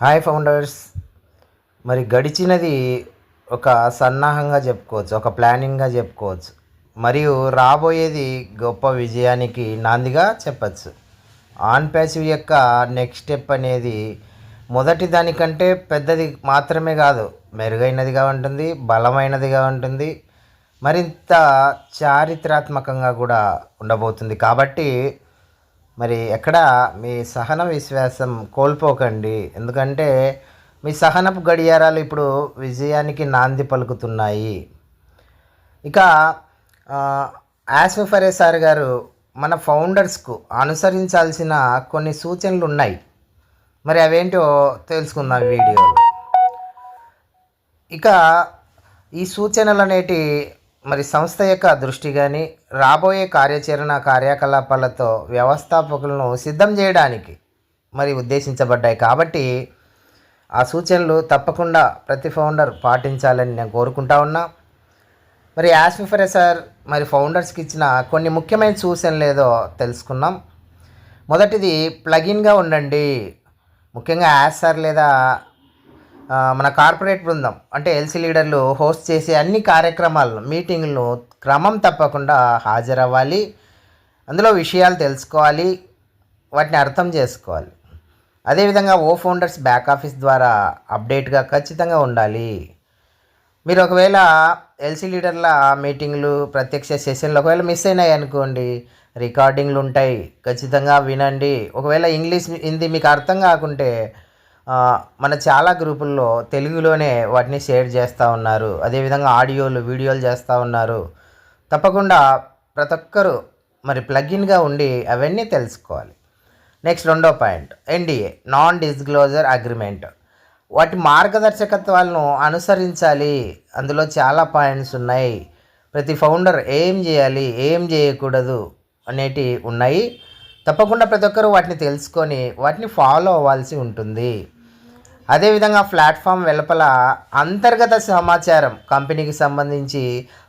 Hi founders. మరి గడిచినది ఒక సన్నాహంగా చెప్పుకోవచ్చు ఒక ప్లానింగ్గా చెప్పుకోవచ్చు. మరియు రాబోయేది గొప్ప విజయానికి నాందిగా చెప్పచ్చు. ఆన్ ప్యాసివ్ యొక్క నెక్స్ట్ స్టెప్ అనేది మొదటి దానికంటే పెద్దది మాత్రమే కాదు మెరుగైనదిగా ఉంటుంది బలమైనదిగా ఉంటుంది మరింత చారిత్రాత్మకంగా కూడా ఉండబోతుంది. కాబట్టి మరి ఎక్కడ మీ సహన విశ్వాసం కోల్పోకండి. ఎందుకంటే మీ సహనపు గడియారాలు ఇప్పుడు విజయానికి నాంది పలుకుతున్నాయి. ఇక యాస్ఫరే సార్ గారు మన ఫౌండర్స్కు అనుసరించాల్సిన కొన్ని సూచనలు ఉన్నాయి మరి అవేంటో తెలుసుకుందాం ఈ వీడియోలో. ఇక ఈ సూచనలు అనేటి మరి సంస్థ యొక్క దృష్టి కానీ రాబోయే కార్యాచరణ కార్యకలాపాలతో వ్యవస్థాపకులను సిద్ధం చేయడానికి మరి ఉద్దేశించబడ్డాయి. కాబట్టి ఆ సూచనలు తప్పకుండా ప్రతి ఫౌండర్ పాటించాలని నేను కోరుకుంటా ఉన్నా. మరి యాస్మిఫరే సార్ మరి ఫౌండర్స్కి ఇచ్చిన కొన్ని ముఖ్యమైన సూచనలు ఏదో తెలుసుకున్నాం మొదటిది ప్లగిన్గా ఉండండి. ముఖ్యంగా యాస్ సార్ లేదా మన కార్పొరేట్ బృందం అంటే ఎల్సీ లీడర్లు హోస్ట్ చేసే అన్ని కార్యక్రమాలను మీటింగ్లను క్రమం తప్పకుండా హాజరవ్వాలి. అందులో విషయాలు తెలుసుకోవాలి వాటిని అర్థం చేసుకోవాలి. అదేవిధంగా ఓ ఫౌండర్స్ బ్యాక్ ఆఫీస్ ద్వారా అప్డేట్గా ఖచ్చితంగా ఉండాలి. మీరు ఒకవేళ ఎల్సీ లీడర్ల మీటింగ్లు ప్రత్యక్ష సెషన్లు ఒకవేళ మిస్ అయినాయి అనుకోండి రికార్డింగ్లు ఉంటాయి ఖచ్చితంగా వినండి. ఒకవేళ ఇంగ్లీష్ హిందీ మీకు అర్థం కాకుంటే మన చాలా గ్రూపుల్లో తెలుగులోనే వాటిని షేర్ చేస్తూ ఉన్నారు. అదేవిధంగా ఆడియోలు వీడియోలు చేస్తూ ఉన్నారు. తప్పకుండా ప్రతి ఒక్కరూ మరి ప్లగిన్గా ఉండి అవన్నీ తెలుసుకోవాలి. నెక్స్ట్ రెండో point NDA non disclosure agreement వాటి మార్గదర్శకత్వాలను అనుసరించాలి. అందులో చాలా పాయింట్స్ ఉన్నాయి. ప్రతి ఫౌండర్ ఏం చేయాలి ఏం చేయకూడదు అనేటివి ఉన్నాయి. తప్పకుండా ప్రతి ఒక్కరూ వాటిని తెలుసుకొని వాటిని ఫాలో అవ్వాల్సి ఉంటుంది. అదేవిధంగా ప్లాట్ఫామ్ వెలుపల అంతర్గత సమాచారం కంపెనీకి సంబంధించి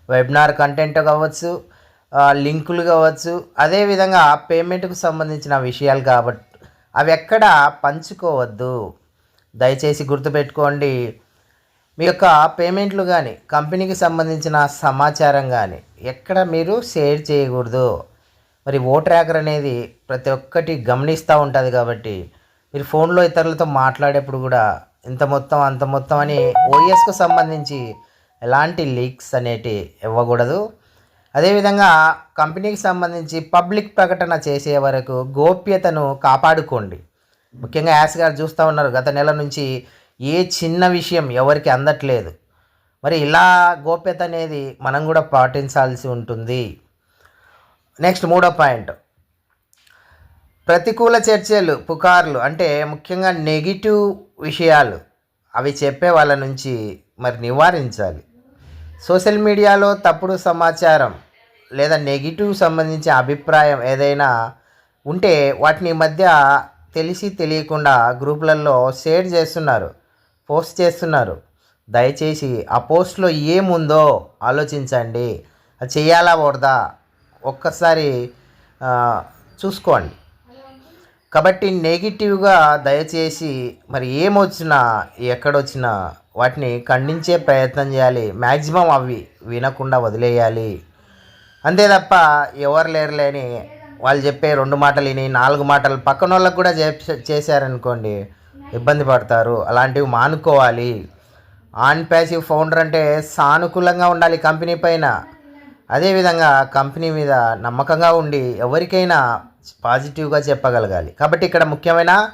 వెబినార్ కంటెంట్ కావచ్చు లింకులు కావచ్చు అదేవిధంగా పేమెంట్కు సంబంధించిన విషయాలు కాబట్టి అవి ఎక్కడ పంచుకోవద్దు. దయచేసి గుర్తుపెట్టుకోండి మీ యొక్క పేమెంట్లు కానీ కంపెనీకి సంబంధించిన సమాచారం కానీ ఎక్కడ మీరు షేర్ చేయకూడదు. మరి ఓ ట్రాకర్ అనేది ప్రతి ఒక్కటి గమనిస్తూ ఉంటుంది కాబట్టి మీరు ఫోన్లో ఇతరులతో మాట్లాడేప్పుడు కూడా ఇంత మొత్తం అంత మొత్తం అని ఓఎస్కు సంబంధించి ఎలాంటి లీక్స్ అనేటి ఇవ్వకూడదు. అదేవిధంగా కంపెనీకి సంబంధించి పబ్లిక్ ప్రకటన చేసే వరకు గోప్యతను కాపాడుకోండి. ముఖ్యంగా యాస్ గారు చూస్తూ ఉన్నారు గత నెల నుంచి ఏ చిన్న విషయం ఎవరికి అందట్లేదు. మరి ఇలా గోప్యత అనేది మనం కూడా పాటించాల్సి ఉంటుంది. నెక్స్ట్ మూడో పాయింట్. ప్రతికూల చర్చలు పుకార్లు అంటే ముఖ్యంగా నెగిటివ్ విషయాలు. అవి చెప్పే వాళ్ళ నుంచి మరి నివారించాలి. సోషల్ మీడియాలో తప్పుడు సమాచారం లేదా నెగిటివ్ సంబంధించిన అభిప్రాయం ఏదైనా ఉంటే వాటిని మధ్య తెలిసి తెలియకుండా గ్రూపులలో షేర్ చేస్తున్నారు పోస్ట్ చేస్తున్నారు. దయచేసి ఆ పోస్ట్లో ఏముందో ఆలోచించండి. అది చేయాలా వద్దా? ఒక్కసారి చూసుకోండి. కాబట్టి నెగిటివ్గా దయచేసి మరి ఏమొచ్చినా ఎక్కడొచ్చినా వాటిని ఖండించే ప్రయత్నం చేయాలి. మ్యాక్సిమం అవి వినకుండా వదిలేయాలి. అంతే తప్ప ఎవరు లేరులేని వాళ్ళు చెప్పే రెండు మాటలు విని నాలుగు మాటలు పక్కన వాళ్ళకు కూడా చేశారనుకోండి ఇబ్బంది పడతారు. అలాంటివి మానుకోవాలి. ఆన్ ప్యాసివ్ ఫౌండర్ అంటే సానుకూలంగా ఉండాలి కంపెనీ పైన. అదేవిధంగా కంపెనీ మీద నమ్మకంగా ఉండి ఎవరికైనా పాజిటివ్గా చెప్పగలగాలి. కాబట్టి ఇక్కడ ముఖ్యమైన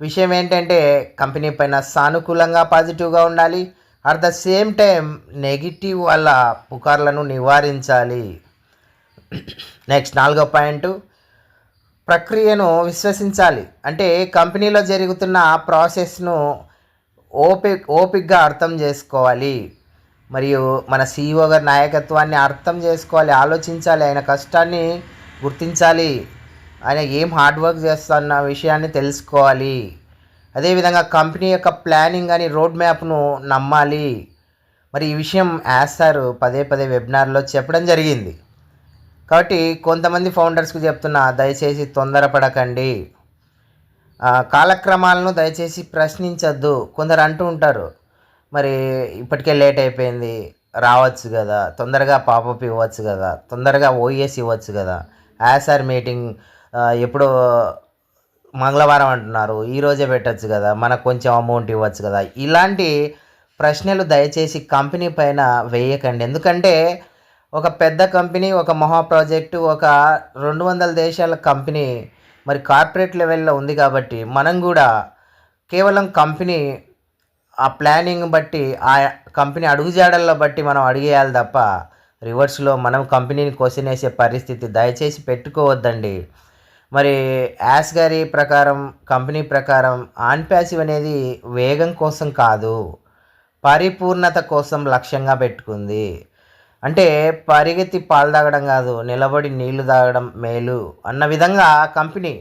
విషయం ఏంటంటే కంపెనీ పైన సానుకూలంగా పాజిటివ్గా ఉండాలి. At the same time negative వల్ల పుకార్లను నివారించాలి. నెక్స్ట్ నాలుగో పాయింట్. ప్రక్రియను విశ్వసించాలి. అంటే కంపెనీలో జరుగుతున్న ప్రాసెస్ను ఓపిక్ ఓపిక్గా అర్థం చేసుకోవాలి. మరియు మన సీఈఓ గారి నాయకత్వాన్ని అర్థం చేసుకోవాలి ఆలోచించాలి ఆయన కష్టాన్ని గుర్తించాలి. ఆయన ఏం హార్డ్ వర్క్ చేస్తున్న విషయాన్ని తెలుసుకోవాలి. అదేవిధంగా కంపెనీ యొక్క ప్లానింగ్ అని రోడ్ మ్యాప్ను నమ్మాలి. మరి ఈ విషయం యాస్ సార్ పదే పదే వెబినార్లో చెప్పడం జరిగింది. కాబట్టి కొంతమంది ఫౌండర్స్కి చెప్తున్నా దయచేసి తొందరపడకండి. కాలక్రమాలను దయచేసి ప్రశ్నించద్దు. కొందరు అంటూ ఉంటారు మరి ఇప్పటికే లేట్ అయిపోయింది రావచ్చు కదా తొందరగా పాపప్ ఇవ్వచ్చు కదా తొందరగా ఓఎస్ ఇవ్వచ్చు కదా. యాసార్ మీటింగ్ ఎప్పుడో మంగళవారం అంటున్నారు. ఈరోజే పెట్టచ్చు కదా. మనకు కొంచెం అమౌంట్ ఇవ్వచ్చు కదా. ఇలాంటి ప్రశ్నలు దయచేసి కంపెనీ పైన వేయకండి. ఎందుకంటే ఒక పెద్ద కంపెనీ ఒక మహా ప్రాజెక్టు ఒక రెండు వందల దేశాల కంపెనీ మరి కార్పొరేట్ లెవెల్లో ఉంది కాబట్టి మనం కూడా కేవలం కంపెనీ ఆ ప్లానింగ్ బట్టి ఆ కంపెనీ అడుగుజాడల్లో బట్టి మనం అడిగేయాలి తప్ప రివర్స్లో మనం కంపెనీని క్వశ్చన్ వేసే పరిస్థితి దయచేసి పెట్టుకోవద్దండి. మరి యాస్ గారి ప్రకారం కంపెనీ ప్రకారం ఆన్ ప్యాసివ్ అనేది వేగం కోసం కాదు పరిపూర్ణత కోసం లక్ష్యంగా పెట్టుకుంది. అంటే పరిగెత్తి పాలు తాగడం కాదు నిలబడి నీళ్ళు తాగడం మేలు అన్న విధంగా కంపెనీ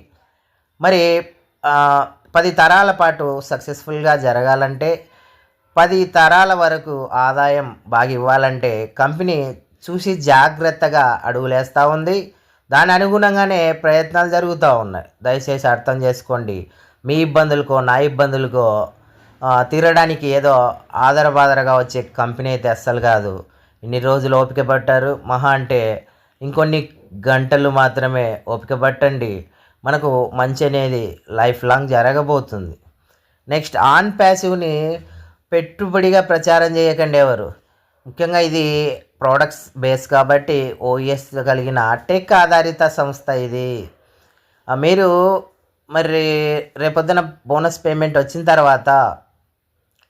మరి పది తరాల పాటు సక్సెస్ఫుల్గా జరగాలంటే పది తరాల వరకు ఆదాయం బాగా ఇవ్వాలంటే కంపెనీ చూసి జాగ్రత్తగా అడుగులేస్తూ ఉంది. దాని అనుగుణంగానే ప్రయత్నాలు జరుగుతూ ఉన్నాయి. దయచేసి అర్థం చేసుకోండి. మీ ఇబ్బందులకో నా ఇబ్బందులకో తీరడానికి ఏదో ఆదరబాదరగా వచ్చే కంపెనీ అయితే అస్సలు కాదు. ఇన్ని రోజులు ఓపిక పట్టారు. మహా అంటే ఇంకొన్ని గంటలు మాత్రమే ఓపిక పట్టండి. మనకు మంచి అనేది లైఫ్ లాంగ్ జరగబోతుంది. నెక్స్ట్ ఆన్ ప్యాసివ్ని పెట్టుబడిగా ప్రచారం చేయకండి ఎవరు. ముఖ్యంగా ఇది ప్రోడక్ట్స్ బేస్ కాబట్టి ఓఎస్ కలిగిన టెక్ ఆధారిత సంస్థ ఇది. మీరు మరి రేపొద్దున బోనస్ పేమెంట్ వచ్చిన తర్వాత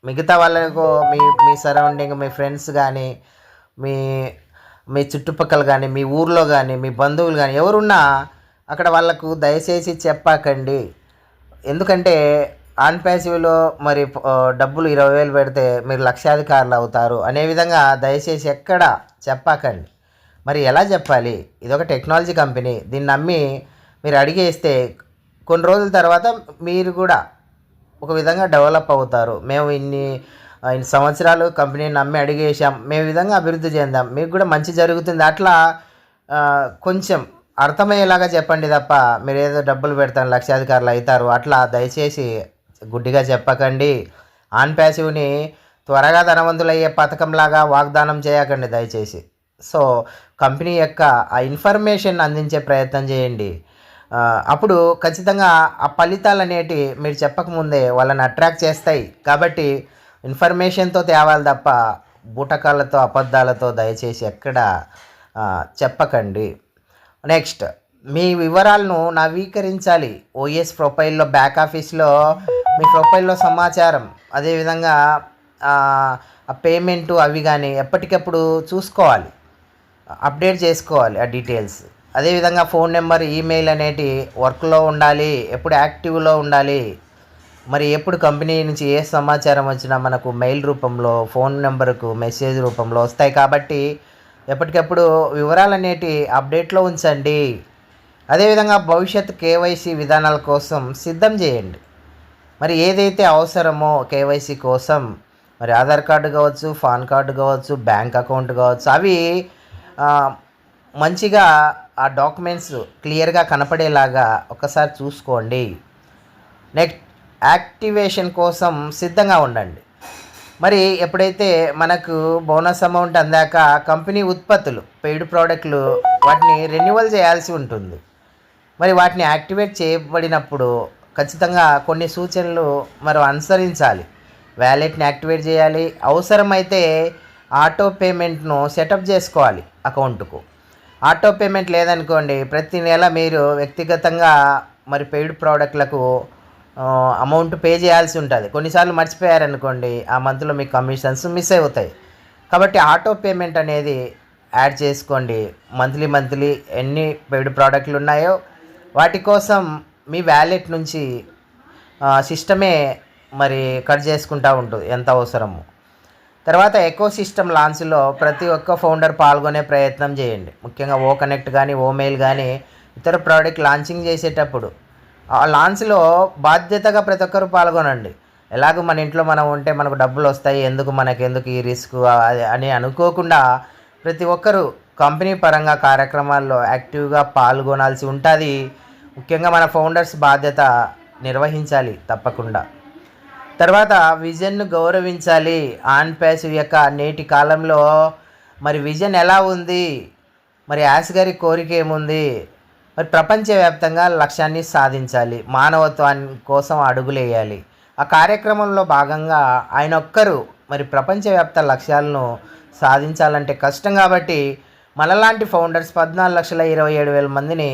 మిగతా వాళ్ళకు మీ మీ సరౌండింగ్ మీ ఫ్రెండ్స్ కానీ మీ మీ చుట్టుపక్కల కానీ మీ ఊర్లో కానీ మీ బంధువులు కానీ ఎవరున్నా అక్కడ వాళ్ళకు దయచేసి చెప్పకండి. ఎందుకంటే ఆన్ ప్యాసివ్లో మరి డబ్బులు ఇరవై వేలు పెడితే మీరు లక్షాధికారులు అవుతారు అనే విధంగా దయచేసి ఎక్కడ చెప్పకండి. మరి ఎలా చెప్పాలి? ఇది ఒక టెక్నాలజీ కంపెనీ. దీన్ని నమ్మి మీరు అడిగేస్తే కొన్ని రోజుల తర్వాత మీరు కూడా ఒక విధంగా డెవలప్ అవుతారు. మేము ఇన్ని ఇన్ని సంవత్సరాలు కంపెనీని నమ్మి అడిగేసాం మేము విధంగా అభివృద్ధి చెందాం. మీకు కూడా మంచి జరుగుతుంది. అట్లా కొంచెం అర్థమయ్యేలాగా చెప్పండి తప్ప మీరు ఏదో డబ్బులు పెడతాను లక్షాధికారులు అవుతారు. అట్లా దయచేసి గుడ్డిగా చెప్పకండి. ఆన్ ప్యాసివ్ని త్వరగా ధనవంతులయ్యే పథకంలాగా వాగ్దానం చేయకండి దయచేసి. సో కంపెనీ యొక్క ఆ ఇన్ఫర్మేషన్ అందించే ప్రయత్నం చేయండి. అప్పుడు ఖచ్చితంగా ఆ ఫలితాలు అనేటి మీరు చెప్పకముందే వాళ్ళని అట్రాక్ట్ చేస్తాయి. కాబట్టి ఇన్ఫర్మేషన్తో తేవాలి తప్ప బూటకాలతో అబద్ధాలతో దయచేసి ఎక్కడ చెప్పకండి. నెక్స్ట్ మీ వివరాలను నవీకరించాలి. ఓఎస్ ప్రొఫైల్లో బ్యాక్ ఆఫీస్లో మీ ప్రొఫైల్లో సమాచారం అదేవిధంగా పేమెంటు అవి కానీ ఎప్పటికప్పుడు చూసుకోవాలి. అప్డేట్ చేసుకోవాలి ఆ డీటెయిల్స్. అదేవిధంగా ఫోన్ నెంబర్ ఈమెయిల్ అనేటి వర్క్లో ఉండాలి ఎప్పుడు యాక్టివ్లో ఉండాలి. మరి ఎప్పుడు కంపెనీ నుంచి ఏ సమాచారం వచ్చినా మనకు మెయిల్ రూపంలో ఫోన్ నెంబర్కు మెసేజ్ రూపంలో వస్తాయి కాబట్టి ఎప్పటికప్పుడు వివరాలు అనేటి అప్డేట్లో ఉంచండి. అదేవిధంగా భవిష్యత్ కేవైసీ విధానాల కోసం సిద్ధం చేయండి. మరి ఏదైతే అవసరమో కేవైసీ కోసం మరి ఆధార్ కార్డు కావచ్చు పాన్ కార్డు కావచ్చు బ్యాంక్ అకౌంట్ కావచ్చు అవి మంచిగా ఆ డాక్యుమెంట్స్ క్లియర్గా కనపడేలాగా ఒకసారి చూసుకోండి. నెక్స్ట్ యాక్టివేషన్ కోసం సిద్ధంగా ఉండండి. మరి ఎప్పుడైతే మనకు బోనస్ అమౌంట్ అందాక కంపెనీ ఉత్పత్తులు పెయిడ్ ప్రోడక్ట్లు వాటిని రెన్యువల్ చేయాల్సి ఉంటుంది. మరి వాటిని యాక్టివేట్ చేయబడినప్పుడు ఖచ్చితంగా కొన్ని సూచనలు మరి అనుసరించాలి. వ్యాలెట్ని యాక్టివేట్ చేయాలి. అవసరమైతే ఆటో పేమెంట్ను సెటప్ చేసుకోవాలి అకౌంట్కు. ఆటో పేమెంట్ లేదనుకోండి ప్రతి నెల మీరు వ్యక్తిగతంగా మరి పెయిడ్ ప్రోడక్ట్లకు అమౌంట్ పే చేయాల్సి ఉంటుంది. కొన్నిసార్లు మర్చిపోయారనుకోండి ఆ మంత్లో మీ కమిషన్స్ మిస్ అవుతాయి. కాబట్టి ఆటో పేమెంట్ అనేది యాడ్ చేసుకోండి. మంత్లీ మంత్లీ ఎన్ని పెయిడ్ ప్రోడక్ట్లు ఉన్నాయో వాటి కోసం మీ వ్యాలెట్ నుంచి సిస్టమే మరి కట్ చేసుకుంటూ ఉంటుంది ఎంత అవసరమో. తర్వాత ఎకో సిస్టమ్ లాంచ్లో ప్రతి ఒక్క ఫౌండర్ పాల్గొనే ప్రయత్నం చేయండి. ముఖ్యంగా ఓ కనెక్ట్ కానీ ఓ మెయిల్ కానీ ఇతర ప్రోడక్ట్ లాంచింగ్ చేసేటప్పుడు. ఆ లాంచ్లో బాధ్యతగా ప్రతి ఒక్కరు పాల్గొనండి. ఎలాగో మన ఇంట్లో మనం ఉంటే మనకు డబ్బులు వస్తాయి ఎందుకు మనకు ఎందుకు ఈ రిస్క్ అని అనుకోకుండా ప్రతి ఒక్కరూ కంపెనీ పరంగా కార్యక్రమాల్లో యాక్టివ్గా పాల్గొనాల్సి ఉంటుంది. ముఖ్యంగా మన ఫౌండర్స్ బాధ్యత నిర్వహించాలి తప్పకుండా. తర్వాత విజన్ను గౌరవించాలి. ఆన్ ప్యాస్ యొక్క నేటి కాలంలో మరి విజన్ ఎలా ఉంది? మరి యాస్ గారి కోరిక ఏముంది? మరి ప్రపంచవ్యాప్తంగా లక్ష్యాన్ని సాధించాలి. మానవత్వాన్ని కోసం అడుగులేయాలి. ఆ కార్యక్రమంలో భాగంగా ఆయన ఒక్కరు మరి ప్రపంచవ్యాప్త లక్ష్యాలను సాధించాలంటే కష్టం కాబట్టి మనలాంటి ఫౌండర్స్ పద్నాలుగు లక్షల ఇరవై ఏడు వేల మందిని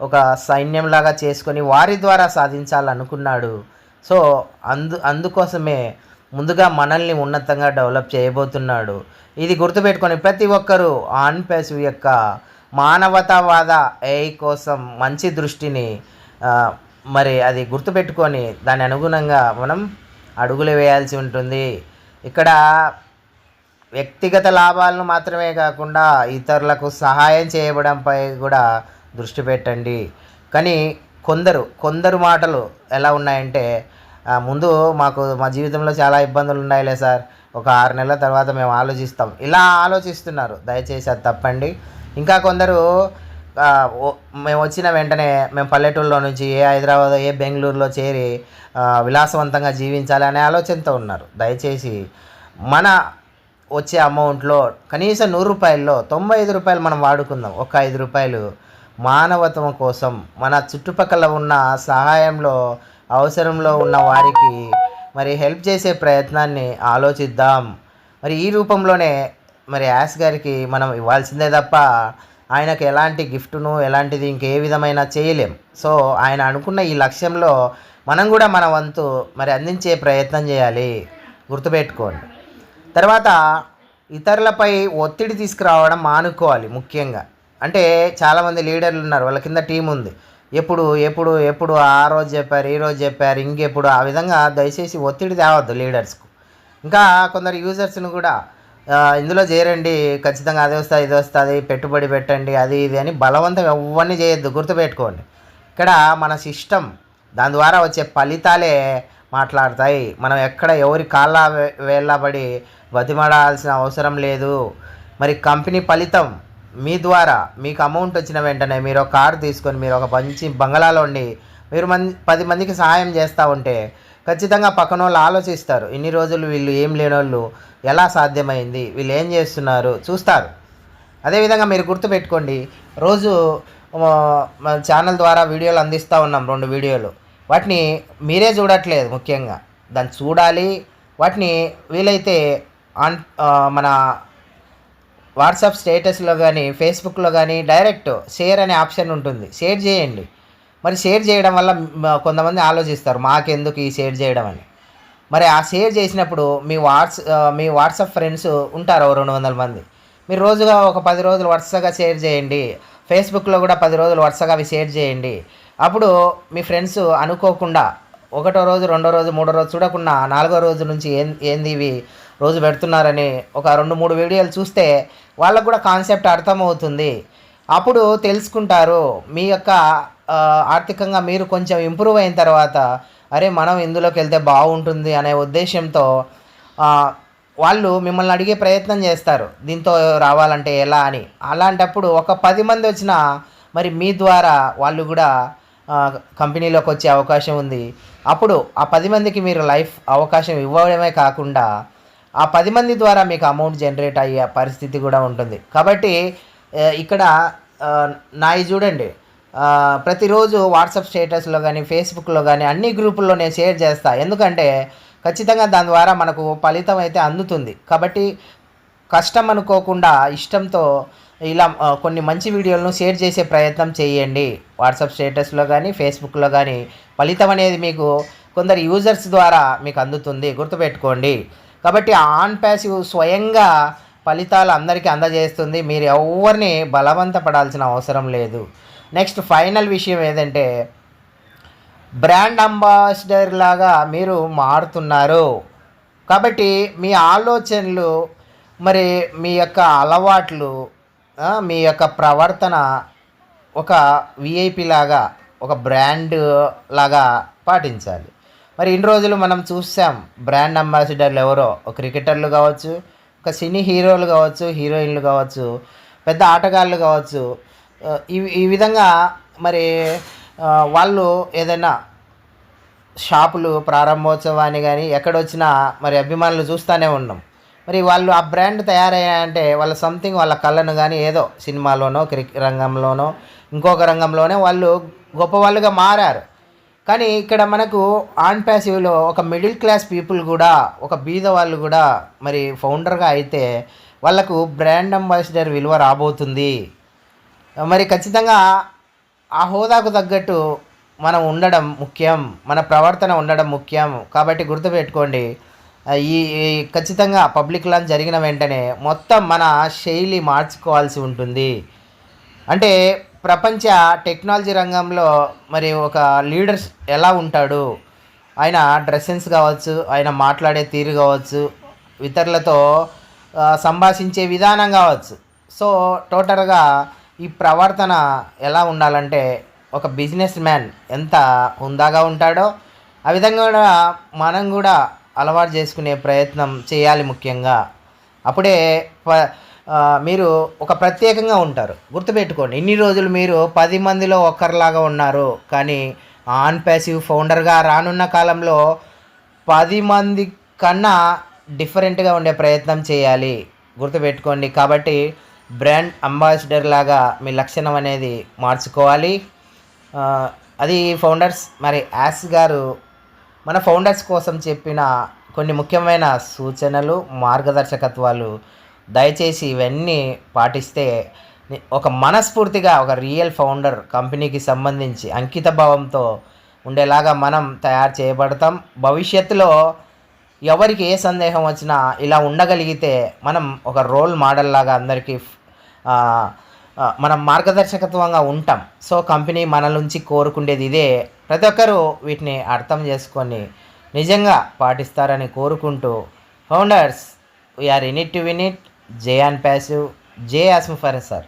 ఒక సైన్యంలాగా చేసుకొని వారి ద్వారా సాధించాలనుకున్నాడు. సో అందు అందుకోసమే ముందుగా మనల్ని ఉన్నతంగా డెవలప్ చేయబోతున్నాడు. ఇది గుర్తుపెట్టుకొని ప్రతి ఒక్కరూ ఆన్ పేసివ్ యొక్క మానవతావాద ఏఐ కోసం మంచి దృష్టిని మరి అది గుర్తుపెట్టుకొని దాని అనుగుణంగా మనం అడుగులు వేయాల్సి ఉంటుంది. ఇక్కడ వ్యక్తిగత లాభాలను మాత్రమే కాకుండా ఇతరులకు సహాయం చేయడంపై కూడా దృష్టి పెట్టండి. కానీ కొందరు కొందరు మాటలు ఎలా ఉన్నాయంటే ముందు మాకు మా జీవితంలో చాలా ఇబ్బందులు ఉన్నాయిలే సార్. ఒక ఆరు నెలల తర్వాత మేము ఆలోచిస్తాం. ఇలా ఆలోచిస్తున్నారు. దయచేసి అది తప్పండి. ఇంకా కొందరు మేము వచ్చిన వెంటనే మేము పల్లెటూరులో నుంచి ఏ హైదరాబాద్ ఏ బెంగళూరులో చేరి విలాసవంతంగా జీవించాలి అనే ఆలోచనతో ఉన్నారు. దయచేసి మన వచ్చే అమౌంట్లో కనీసం నూరు రూపాయల్లో తొంభై ఐదు రూపాయలు మనం వాడుకుందాం. ఒక ఐదు రూపాయలు మానవత్వం కోసం మన చుట్టుపక్కల ఉన్న సహాయంలో అవసరంలో ఉన్న వారికి మరి హెల్ప్ చేసే ప్రయత్నాన్ని ఆలోచిద్దాం. మరి ఈ రూపంలోనే మరి యాస్ గారికి మనం ఇవ్వాల్సిందే తప్ప ఆయనకు ఎలాంటి గిఫ్ట్ను ఎలాంటిది ఇంకే విధమైన చేయలేం. సో ఆయన అనుకున్న ఈ లక్ష్యంలో మనం కూడా మన వంతు మరి అందించే ప్రయత్నం చేయాలి. గుర్తుపెట్టుకోండి. తర్వాత ఇతరులపై ఒత్తిడి తీసుకురావడం మానుకోవాలి ముఖ్యంగా. అంటే చాలామంది లీడర్లు ఉన్నారు వాళ్ళ కింద టీం ఉంది. ఎప్పుడు ఎప్పుడు ఎప్పుడు ఆ రోజు చెప్పారు ఈ రోజు చెప్పారు ఇంకెప్పుడు ఆ విధంగా దయచేసి ఒత్తిడి తేవద్దు లీడర్స్కు. ఇంకా కొందరు యూజర్స్ని కూడా ఇందులో చేరండి ఖచ్చితంగా అది వస్తుంది ఇది వస్తుంది పెట్టుబడి పెట్టండి అది ఇది అని బలవంతం ఎవరిని చేయొద్దు గుర్తుపెట్టుకోండి. ఇక్కడ మన సిస్టమ్ దాని ద్వారా వచ్చే ఫలితాలే మాట్లాడతాయి. మనం ఎక్కడ ఎవరి కాళ్ళ వేళ్ళబడి బతిమడాల్సిన అవసరం లేదు. మరి కంపెనీ ఫలితం మీ ద్వారా మీకు అమౌంట్ వచ్చిన వెంటనే మీరు ఒక కారు తీసుకొని మీరు ఒక మంచి బంగళాలో ఉండి మీరు మంది పది మందికి సహాయం చేస్తూ ఉంటే ఖచ్చితంగా పక్కన వాళ్ళు ఆలోచిస్తారు. ఇన్ని రోజులు వీళ్ళు ఏం లేనోళ్ళు ఎలా సాధ్యమైంది? వీళ్ళు ఏం చేస్తున్నారు? చూస్తారు. అదేవిధంగా మీరు గుర్తుపెట్టుకోండి రోజు మన ఛానల్ ద్వారా వీడియోలు అందిస్తూ ఉన్నాం రెండు వీడియోలు. వాటిని మీరే చూడట్లేదు ముఖ్యంగా. దాన్ని చూడాలి. వాటిని వీలైతే ఆన్ మన వాట్సాప్ స్టేటస్లో కానీ ఫేస్బుక్లో కానీ డైరెక్ట్ షేర్ అనే ఆప్షన్ ఉంటుంది. షేర్ చేయండి. మరి షేర్ చేయడం వల్ల కొంతమంది ఆలోచిస్తారు మాకెందుకు ఈ షేర్ చేయడం అని. మరి ఆ షేర్ చేసినప్పుడు మీ వాట్స్ మీ వాట్సాప్ ఫ్రెండ్స్ ఉంటారు రెండు వందల మంది. మీరు రోజుగా ఒక పది రోజులు వరుసగా షేర్ చేయండి. ఫేస్బుక్లో కూడా పది రోజులు వరుసగా అవి షేర్ చేయండి. అప్పుడు మీ ఫ్రెండ్స్ అనుకోకుండా ఒకటో రోజు రెండో రోజు మూడో రోజు చూడకుండా నాలుగో రోజు నుంచి ఏం ఏంది ఇవి రోజు పెడుతున్నారని ఒక రెండు మూడు వీడియోలు చూస్తే వాళ్ళకు కూడా కాన్సెప్ట్ అర్థమవుతుంది. అప్పుడు తెలుసుకుంటారు మీ యొక్క ఆర్థికంగా మీరు కొంచెం ఇంప్రూవ్ అయిన తర్వాత అరే మనం ఇందులోకి వెళ్తే బాగుంటుంది అనే ఉద్దేశంతో వాళ్ళు మిమ్మల్ని అడిగే ప్రయత్నం చేస్తారు దీంతో రావాలంటే ఎలా అని. అలాంటప్పుడు ఒక పది మంది వచ్చినా మరి మీ ద్వారా వాళ్ళు కూడా కంపెనీలోకి వచ్చే అవకాశం ఉంది. అప్పుడు ఆ పది మందికి మీరు లైఫ్ అవకాశం ఇవ్వడమే కాకుండా ఆ పది మంది ద్వారా మీకు అమౌంట్ జనరేట్ అయ్యే పరిస్థితి కూడా ఉంటుంది. కాబట్టి ఇక్కడ నాయి చూడండి. ప్రతిరోజు వాట్సాప్ స్టేటస్లో కానీ ఫేస్బుక్లో కానీ అన్ని గ్రూపుల్లో నేను షేర్ చేస్తా. ఎందుకంటే ఖచ్చితంగా దాని ద్వారా మనకు ఫలితం అయితే అందుతుంది. కాబట్టి కష్టం అనుకోకుండా ఇష్టంతో ఇలా కొన్ని మంచి వీడియోలను షేర్ చేసే ప్రయత్నం చేయండి. వాట్సాప్ స్టేటస్లో కానీ ఫేస్బుక్లో కానీ ఫలితం అనేది మీకు కొందరు యూజర్స్ ద్వారా మీకు అందుతుంది. గుర్తుపెట్టుకోండి. కాబట్టి ఆన్ ప్యాసివ్ స్వయంగా ఫలితాలు అందరికీ అందజేస్తుంది. మీరు ఎవరిని బలవంతపడాల్సిన అవసరం లేదు. నెక్స్ట్ ఫైనల్ విషయం ఏదంటే బ్రాండ్ అంబాసిడర్ లాగా మీరు మారుతున్నారు. కాబట్టి మీ ఆలోచనలు మరి మీ యొక్క అలవాట్లు మీ యొక్క ప్రవర్తన ఒక విఐపి లాగా ఒక బ్రాండ్ లాగా పాటించాలి. మరి ఇన్ని రోజులు మనం చూసాం బ్రాండ్ అంబాసిడర్లు ఎవరో ఒక క్రికెటర్లు కావచ్చు ఒక సినీ హీరోలు కావచ్చు హీరోయిన్లు కావచ్చు పెద్ద ఆటగాళ్ళు కావచ్చు ఈ ఈ విధంగా మరి వాళ్ళు ఏదైనా షాపులు ప్రారంభోత్సవాన్ని కానీ ఎక్కడొచ్చినా మరి అభిమానులు చూస్తూనే ఉన్నాం. మరి వాళ్ళు ఆ బ్రాండ్ తయారయ్యాయంటే వాళ్ళ సంథింగ్ వాళ్ళ కళ్ళను కానీ ఏదో సినిమాలోనో క్రికెట్ రంగంలోనో ఇంకొక రంగంలోనే వాళ్ళు గొప్పవాళ్ళుగా మారారు. కానీ ఇక్కడ మనకు ఆన్ ప్యాసివ్లో ఒక మిడిల్ క్లాస్ పీపుల్ కూడా ఒక బీద వాళ్ళు కూడా మరి ఫౌండర్గా అయితే వాళ్ళకు బ్రాండ్ అంబాసిడర్ విలువ రాబోతుంది. మరి ఖచ్చితంగా ఆ హోదాకు తగ్గట్టు మనం ఉండడం ముఖ్యం మన ప్రవర్తన ఉండడం ముఖ్యం. కాబట్టి గుర్తుపెట్టుకోండి ఈ ఈ ఖచ్చితంగా పబ్లిక్ లాంచ్ జరిగిన వెంటనే మొత్తం మన శైలి మార్చుకోవాల్సి ఉంటుంది. అంటే ప్రపంచ టెక్నాలజీ రంగంలో మరి ఒక లీడర్స్ ఎలా ఉంటాడు? ఆయన డ్రెస్సెన్స్ కావచ్చు ఆయన మాట్లాడే తీరు కావచ్చు ఇతరులతో సంభాషించే విధానం కావచ్చు. సో టోటల్గా ఈ ప్రవర్తన ఎలా ఉండాలంటే ఒక బిజినెస్ మ్యాన్ ఎంత హుందాగా ఉంటాడో ఆ విధంగా కూడా మనం కూడా అలవాటు చేసుకునే ప్రయత్నం చేయాలి ముఖ్యంగా. అప్పుడే ప- మీరు ఒక ప్రత్యేకంగా ఉంటారు. గుర్తుపెట్టుకోండి ఇన్ని రోజులు మీరు పది మందిలో ఒక్కరిలాగా ఉన్నారు. కానీ ఆన్ ప్యాసివ్ ఫౌండర్గా రానున్న కాలంలో పది మంది కన్నా డిఫరెంట్గా ఉండే ప్రయత్నం చేయాలి. గుర్తుపెట్టుకోండి కాబట్టి బ్రాండ్ అంబాసిడర్ లాగా మీ లక్షణం అనేది మార్చుకోవాలి. అది ఫౌండర్స్ మరి యాస్ గారు మన ఫౌండర్స్ కోసం చెప్పిన కొన్ని ముఖ్యమైన సూచనలు మార్గదర్శకత్వాలు దయచేసి ఇవన్నీ పాటిస్తే ఒక మనస్ఫూర్తిగా ఒక రియల్ ఫౌండర్ కంపెనీకి సంబంధించి అంకిత భావంతో ఉండేలాగా మనం తయారు చేయబడతాం. భవిష్యత్తులో ఎవరికి ఏ సందేహం వచ్చినా ఇలా ఉండగలిగితే మనం ఒక రోల్ మోడల్ లాగా అందరికీ మనం మార్గదర్శకత్వంగా ఉంటాం. సో కంపెనీ మన నుంచి కోరుకుండేది ఇదే. ప్రతి ఒక్కరూ వీటిని అర్థం చేసుకొని నిజంగా పాటిస్తారని కోరుకుంటూ founders we're in it to win it J an passive జే ఆస్మ్ సార్.